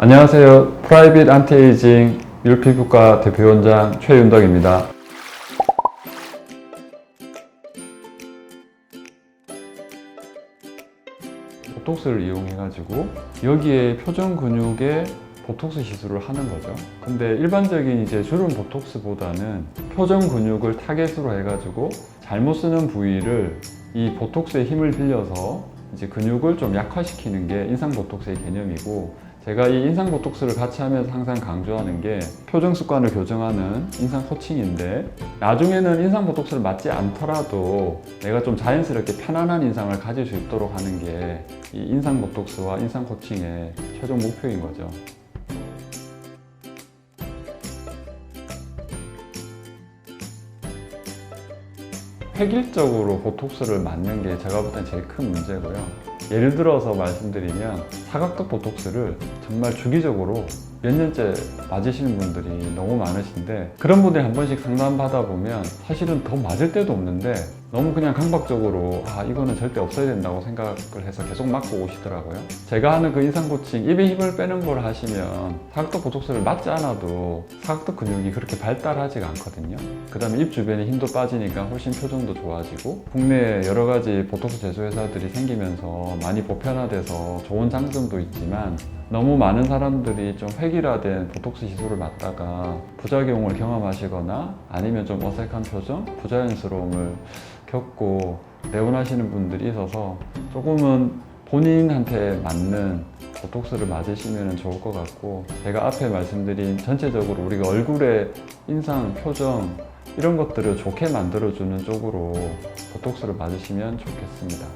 안녕하세요. 프라이빗 안티에이징 율피부과 대표원장 최윤덕입니다. 보톡스를 이용해가지고 여기에 표정 근육에 보톡스 시술을 하는 거죠. 근데 일반적인 이제 주름 보톡스보다는 표정 근육을 타겟으로 해가지고 잘못 쓰는 부위를 이 보톡스의 힘을 빌려서 이제 근육을 좀 약화시키는 게 인상 보톡스의 개념이고 제가 이 인상 보톡스를 같이 하면서 항상 강조하는 게 표정 습관을 교정하는 인상 코칭인데 나중에는 인상 보톡스를 맞지 않더라도 내가 좀 자연스럽게 편안한 인상을 가질 수 있도록 하는 게 이 인상 보톡스와 인상 코칭의 최종 목표인 거죠. 획일적으로 보톡스를 맞는 게 제가 볼 땐 제일 큰 문제고요. 예를 들어서 말씀드리면 사각턱 보톡스를 정말 주기적으로 몇 년째 맞으시는 분들이 너무 많으신데 그런 분들이 한 번씩 상담 받아 보면 사실은 더 맞을 때도 없는데 너무 그냥 강박적으로 아 이거는 절대 없어야 된다고 생각을 해서 계속 맞고 오시더라고요. 제가 하는 그 인상 코칭 입에 힘을 빼는 걸 하시면 사각턱 보톡스를 맞지 않아도 사각턱 근육이 그렇게 발달하지가 않거든요. 그 다음에 입 주변에 힘도 빠지니까 훨씬 표정도 좋아지고 국내에 여러 가지 보톡스 제조 회사들이 생기면서 많이 보편화돼서 좋은 장점도 있지만 너무 많은 사람들이 좀 획일화된 보톡스 시술을 맞다가 부작용을 경험하시거나 아니면 좀 어색한 표정, 부자연스러움을 겪고 내원하시는 분들이 있어서 조금은 본인한테 맞는 보톡스를 맞으시면 좋을 것 같고 제가 앞에 말씀드린 전체적으로 우리가 얼굴의 인상, 표정 이런 것들을 좋게 만들어주는 쪽으로 보톡스를 맞으시면 좋겠습니다.